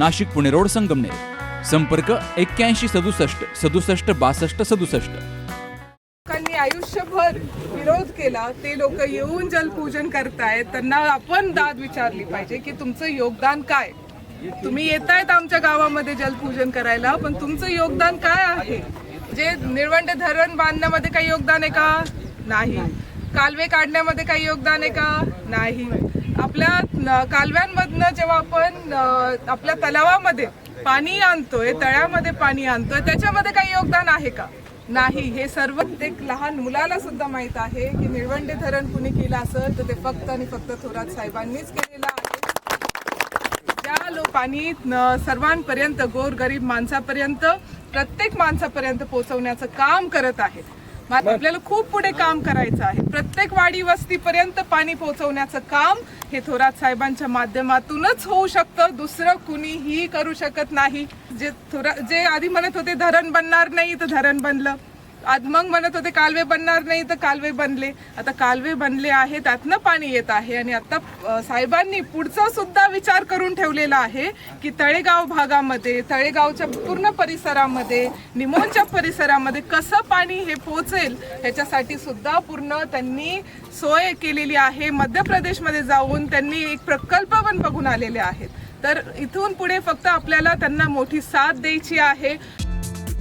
Nashik Pune road Sangamner. संपर्क एक्क्याऐंशी सदुसष्ट सदुसष्ट बासष्ट सदुसष्ट. लोकांनी आयुष्यभर विरोध केला ते लोक येऊन जलपूजन करतायत त्यांना आपण दाद विचारली पाहिजे की तुमचं योगदान काय? तुम्ही येतायत आमच्या गावामध्ये जलपूजन करायला पण तुमचं योगदान काय आहे? जे निळवंडे धरण बांधण्यामध्ये काही योगदान आहे का? नाही. कालवे काढण्यामध्ये काही योगदान आहे का? नाही. आपल्या कालव्यांमधनं जेव्हा आपण आपल्या तलावामध्ये पाणी आणतोय तळ्यामध्ये पाणी आणतोय त्याच्यामध्ये काही योगदान आहे का? नाही. हे सर्व एक लहान मुलाला सुद्धा माहीत आहे की निळवंडे धरण कुणी केलं असेल तर ते फक्त आणि फक्त थोरात साहेबांनीच केलेलं आहे. ज्या लोक पाणी सर्वांपर्यंत गोर गरीब माणसापर्यंत प्रत्येक माणसापर्यंत पोहोचवण्याचं काम करत आहेत मा- आपल्याला खूप पुढे काम करायचं आहे. प्रत्येक वाडी वस्तीपर्यंत पाणी पोहोचवण्याचं काम हे थोरात साहेबांच्या माध्यमातूनच होऊ शकतं. दुसरं कुणीही करू शकत नाही. जे थोरा जे आधी म्हणत होते धरण बनणार नाही तर धरण बनलं. आज मग म्हणत होते कालवे बनणार नाही तर कालवे बनले. आता कालवे बनले आहे त्यातनं पाणी येत आहे. आणि आता साहेबांनी पुढचा सुद्धा विचार करून ठेवलेला आहे की तळेगाव भागामध्ये तळेगावच्या पूर्ण परिसरामध्ये निमोनच्या परिसरामध्ये कसं पाणी हे पोचेल ह्याच्यासाठी सुद्धा पूर्ण त्यांनी सोय केलेली आहे. मध्य प्रदेशमध्ये जाऊन त्यांनी एक प्रकल्प पण बघून आलेले आहेत. तर इथून पुढे फक्त आपल्याला त्यांना मोठी साथ द्यायची आहे.